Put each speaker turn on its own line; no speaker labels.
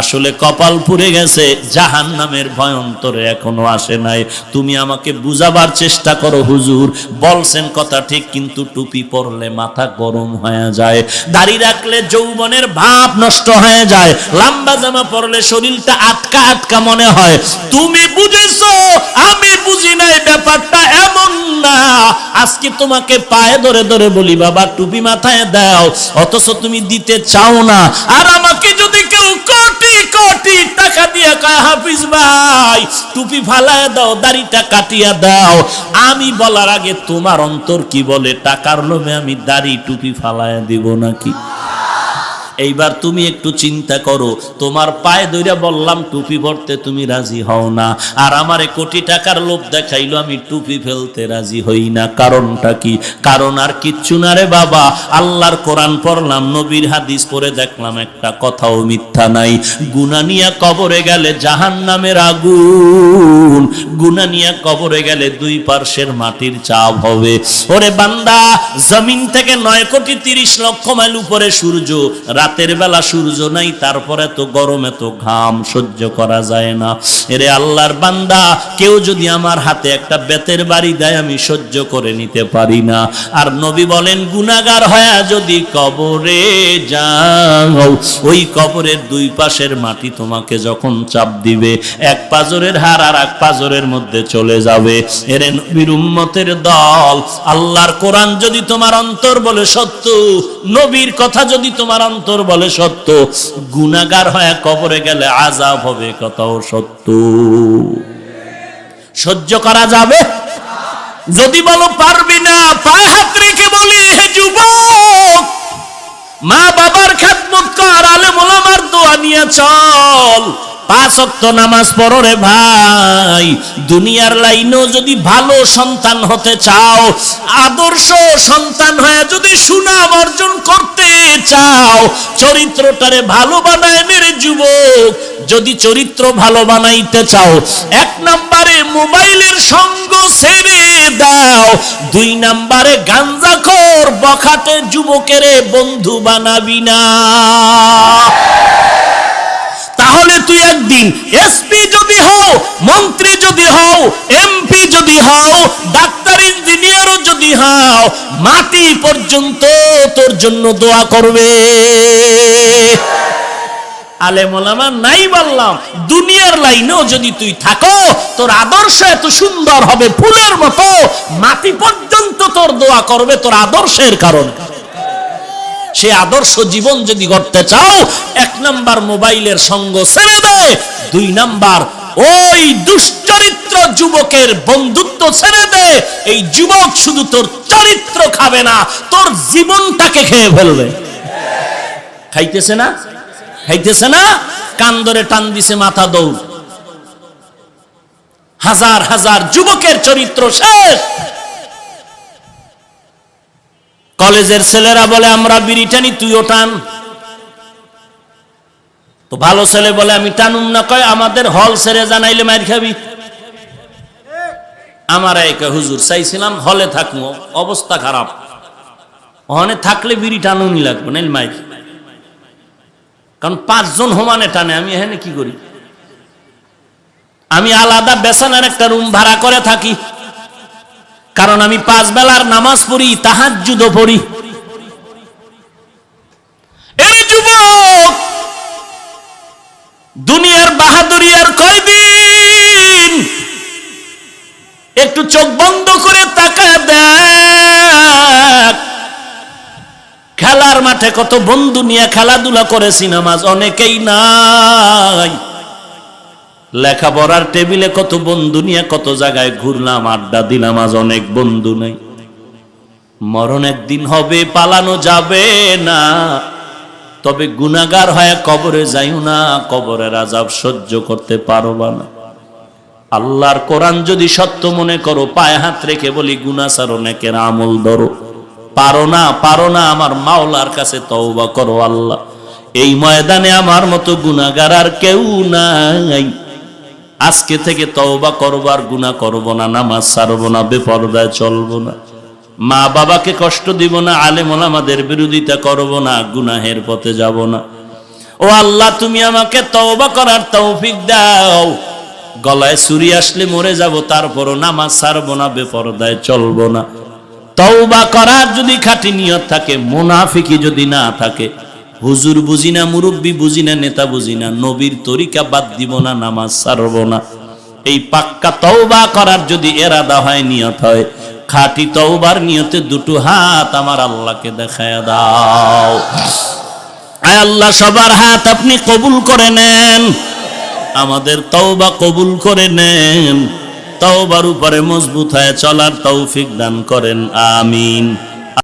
আসলে কপাল পুড়ে গেছে জাহান নামের ভয়ন্তরে এখনও আসে নাই। তুমি আমাকে বুঝাবার চেষ্টা করো, হুজুর। বলছেন কথা ঠিক, কিন্তু টুপি পরলে মাথা গরম হয়ে যায়। দাড়ি রাখলে যৌবনের ভাব নষ্ট হয়ে যায়। লম্বা জামা পরলে শরীরটা আটকা আটকা মনে হয়। তুমি বুঝেছ? আমি বুঝি নাই, ব্যাপারটা এমন না। আজকে তোমাকে পায়ে ধরে ধরে বলি, বাবা, টুপি মাথায় দাও, অথচ তুমি দিতে চাও না। আর আমাকে কয়, হাফিজ ভাই, টুপি ফালায় দাও, দাড়িটা কাটিয়া দাও। আমি বলার আগে তোমার অন্তর কি বলে? টাকার লোভে আমি দাড়ি, টুপি ফালায় দিব নাকি? এইবার তুমি একটু চিন্তা করো, তোমার পায়ে দইরা বললাম, টুপি পরতে তুমি রাজি হও না। আর আমারে কোটি টাকার লোভ দেখাইলো, আমি টুপি ফেলতে রাজি হই না। কারণটা কি? কারণ আর কিচ্ছু না রে বাবা। আল্লাহর কোরআন পড়লাম, নবীর হাদিস পড়ে দেখলাম, একটা কথাও মিথ্যা নাই। গুনা নিয়া কবরে গেলে জাহান নামের আগুন। গুনা নিয়া কবরে গেলে দুই পার্শ্বের মাটির চাপ হবে। ওরে বান্দা, জমিন থেকে নয় কোটি তিরিশ লক্ষ মাইল উপরে সূর্য, রাতের বেলা সূর্য নাই, তারপরে তো গরমে তো ঘাম, সহ্য করা যায় না। এরে আল্লাহর বান্দা, কেউ যদি আমার হাতে একটা বেতের বাড়ি দেয়, আমি সহ্য করে নিতে পারি না। আর নবী বলেন গুনাগার হয়া যদি কবরে যাও, ওই কবরের দুই পাশের মাটি তোমাকে যখন চাপ দিবে, এক পাজরের হার আর এক পাজরের মধ্যে চলে যাবে। এরে নবীর উম্মতের দল, আল্লাহর কোরআন যদি তোমার অন্তর বলে সত্য, নবীর কথা যদি তোমার অন্তর বলে সত্য গুনাগার হয়ে কবরে গেলে আজাব হবে কথাও সত্য। সহ্য করা যাবে? যদি বলো পারবি না, পায়ে হাত রেখে বলি, হে যুবক মা বাবার খেদমত কর আলেম ওলামার দোয়া নিয়ে চল। পাঁচ নামাজ পড়ো রে ভাই। দুনিয়ার লাইনেও যদি ভালো সন্তান হতে চাও, আদর্শ সন্তান হয়ে যদি সুনাম অর্জন করতে চাও, চরিত্রটারে ভালো বানায় মেরে যুবক। যদি চরিত্র ভালো বানাইতে চাও, এক নম্বরে মোবাইলের সঙ্গ ছেড়ে দাও, দুই নম্বরে গাঞ্জাখোর বখাটে যুবকেরে বন্ধু বানাবি না। একদিন এসপি যদি হও, মন্ত্রী যদি হও, এমপি যদি হও, ডাক্তার ইঞ্জিনিয়ারও যদি হও, মাটি পর্যন্ত তোর জন্য দোয়া করবে। নাই বললাম, দুনিয়ার লাইনেও যদি তুই থাকো, তোর আদর্শ এত সুন্দর হবে, ফুলের মতো পর্যন্ত তোর দোয়া করবে, তোর আদর্শের কারণে। সে আদর্শ জীবন যদি গড়তে চাও, এক নাম্বার মোবাইলের সঙ্গ ছেড়ে দেয় দুই নাম্বার ওই দুশ্চরিত্র যুবকের বন্ধুত্ব ছেড়ে দে, এই যুবক শুধু তোর চরিত্র খাবে না, তোর জীবনটাকে খেয়ে ফেলবে। খাইতেছে না? খাইতেছে না? কান ধরে টান দিছে মাথা দৌড়। হাজার হাজার যুবকের চরিত্র শেষ। কলেজের ছেলেরা বলে, আমরা বিড়ি টানি, তুইও টান। তো ভালো ছেলে বলে, আমি টানুম না। কয়, আমাদের হল ছেড়ে জানাইলে মার খাবি। আমার এক হুজুর, চাইছিলাম হলে থাকব অবস্থা খারাপ। ওখানে থাকলে বিড়ি টানুনি লাগবে না মাইক কারণ পাঁচজন হোমানে টানে, আমি এখানে কি করি? আমি আলাদা বেসানার একটা রুম ভাড়া করে থাকি। কারণ আমি পাঁচ বেলার নামাজ পড়ি তাহাজ্জুদ পড়ি। এই যুবক, দুনিয়ার বাহাদুরি আর কয়দিন? একটু চোখ বন্ধ করে তাকা দেখ। খেলার মাঠে কত বন্ধু নিয়ে খেলাধুলা করেছি নামাজ অনেকেই নাই। লেখাপড়ার টেবিলে কত বন্ধু নিয়ে কত জায়গায় ঘুরলাম, আড্ডা দিলাম, আজ অনেক বন্ধু নেই। মরণ একদিন হবে, পালানো যাবে না। তবে গুনাগার হয়ে কবরে যাইও না, কবরের আজাব সহ্য করতে পারবা না। আল্লাহর কোরআন যদি সত্য মনে করো, পায়ে হাত রেখে বলি গুনাসার অনেকের আমল ধরো। পারো না পারো না, আমার মাওলার কাছে তওবা করো আল্লাহ। এই ময়দানে আমার মতো গুনাগার আর কেউ নাই। আজকে থেকে তওবা করবার গুনাহ করব না, নামাজ ছাড়বো না, বেপরদায় চলবো না। মা বাবাকে কষ্ট দিব না, আলেম আমাদের বিরোধিতা করব না, গুনাহের পথে যাব না। ও আল্লাহ, তুমি আমাকে তওবা করার তৌফিক দাও। গলায় ছুরি আসলে মরে যাব, তারপরও নামাজ ছাড়বো না, বেপরদায় চলবো না। তওবা করার যদি খাঁটি নিয়ত থাকে, মুনাফিকি যদি না থাকে হুজুর বুঝি না, মুরব্বী বুঝি না, নেতা বুঝি না, নবীর তরিকা বাদ দিব না, নামাজ সারব না। এই পাক্কা তওবা করার যদি এরাদা হয়, নিয়ত হয়। খাঁটি তওবার নিয়তে দুটো হাত আমার আল্লাহকে দেখায় দাও। আয় আল্লাহ, সবার হাত আপনি কবুল করে নেন। আমাদের তওবা কবুল করে নেন। তওবার উপরে মজবুত হয়ে চলার তৌফিক দান করেন, আমিন।